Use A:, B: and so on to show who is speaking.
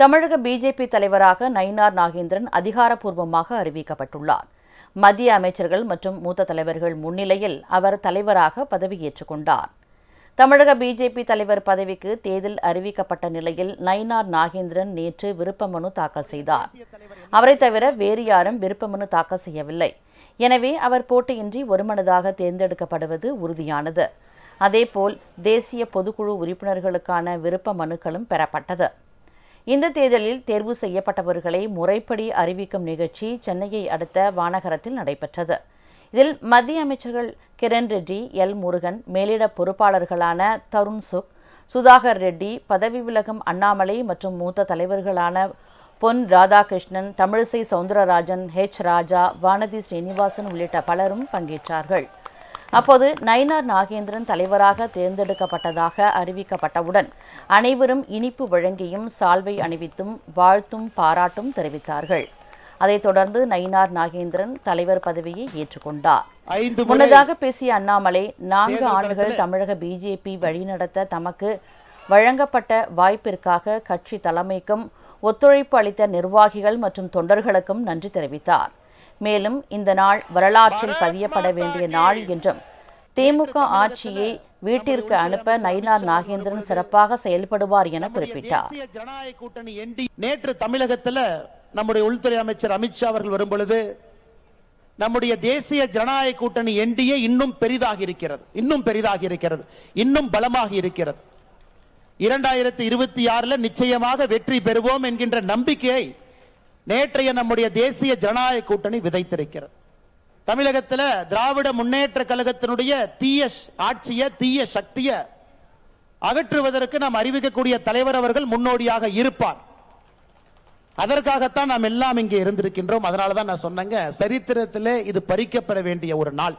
A: தமிழக பிஜேபி தலைவராக நயினார் நாகேந்திரன் அதிகாரப்பூர்வமாக அறிவிக்கப்பட்டுள்ளார். மத்திய அமைச்சர்கள் மற்றும் மூத்த தலைவர்கள் முன்னிலையில் அவர் தலைவராக பதவியேற்றுக் கொண்டார். தமிழக பிஜேபி தலைவர் பதவிக்கு தேர்தல் அறிவிக்கப்பட்ட நிலையில் நயினார் நாகேந்திரன் நேற்று விருப்ப மனு தாக்கல் செய்தார். அவரை தவிர வேறு யாரும் விருப்ப மனு தாக்கல் செய்யவில்லை. எனவே அவர் போட்டியின்றி ஒருமனதாக தேர்ந்தெடுக்கப்படுவது உறுதியானது. அதேபோல் தேசிய பொதுக்குழு உறுப்பினர்களுக்கான விருப்ப மனுக்களும் பெறப்பட்டது. இந்த தேர்தலில் தேர்வு செய்யப்பட்டவர்களை முறைப்படி அறிவிக்கும் நிகழ்ச்சி சென்னையை அடுத்த வானகரத்தில் நடைபெற்றது. இதில் மத்திய அமைச்சர்கள் கிரண் ரெட்டி எல் முருகன் மேலிட பொறுப்பாளர்களான தருண் சுக் சுதாகர் ரெட்டி பதவி விலகும் அண்ணாமலை மற்றும் மூத்த தலைவர்களான பொன் ராதாகிருஷ்ணன் தமிழிசை சவுந்தரராஜன் ஹெச் ராஜா வானதி ஸ்ரீனிவாசன் உள்ளிட்ட பலரும் பங்கேற்றார்கள். அப்போது நயினார் நாகேந்திரன் தலைவராக தேர்ந்தெடுக்கப்பட்டதாக அறிவிக்கப்பட்டவுடன் அனைவரும் இனிப்பு வழங்கியும் சால்வை அணிவித்தும் வாழ்த்தும் பாராட்டும் தெரிவித்தார்கள். அதைத் தொடர்ந்து நயினார் நாகேந்திரன் தலைவர் பதவியை ஏற்றுக்கொண்டார். முன்னதாக பேசிய அண்ணாமலை நான்கு ஆண்டுகள் தமிழக பிஜேபி வழிநடத்த தமக்கு வழங்கப்பட்ட வாய்ப்பிற்காக கட்சி தலைமைக்கும் ஒத்துழைப்பு அளித்த நிர்வாகிகள் மற்றும் தொண்டர்களுக்கும் நன்றி தெரிவித்தார். மேலும் இந்த நாள் வரலாற்றில் பதியப்பட வேண்டிய நாள் என்றும் திமுக ஆட்சியை வீட்டிற்கு அனுப்ப நயினார் நாகேந்திரன் சிறப்பாக செயல்படுவார் என குறிப்பிட்டார்.
B: ஜனநாயக கூட்டணி நேற்று தமிழகத்தில் நம்முடைய உள்துறை அமைச்சர் அமித்ஷா அவர்கள் வரும் பொழுது நம்முடைய தேசிய ஜனநாயக கூட்டணி என்டிஏ இன்னும் பெரிதாக இருக்கிறது. இன்னும் பெரிதாக இருக்கிறது. இன்னும் பலமாக இருக்கிறது. இரண்டாயிரத்தி இருபத்தி ஆறுல நிச்சயமாக வெற்றி பெறுவோம் என்கின்ற நம்பிக்கையை நேற்றைய நம்முடைய தேசிய ஜனநாயக கூட்டணி விதைத்திருக்கிறது. தமிழகத்தில் திராவிட முன்னேற்ற கழகத்தினுடைய தீய ஆட்சிய தீய சக்திய அகற்றுவதற்கு நாம் அறிவிக்கக்கூடிய தலைவர் அவர்கள் முன்னோடியாக இருப்பார். அதற்காகத்தான் நாம் எல்லாம் இங்கே இருந்திருக்கின்றோம். அதனால தான் நான் சொன்னேங்க சரித்திரத்திலே இது பறிக்கப்பட வேண்டிய ஒரு நாள்.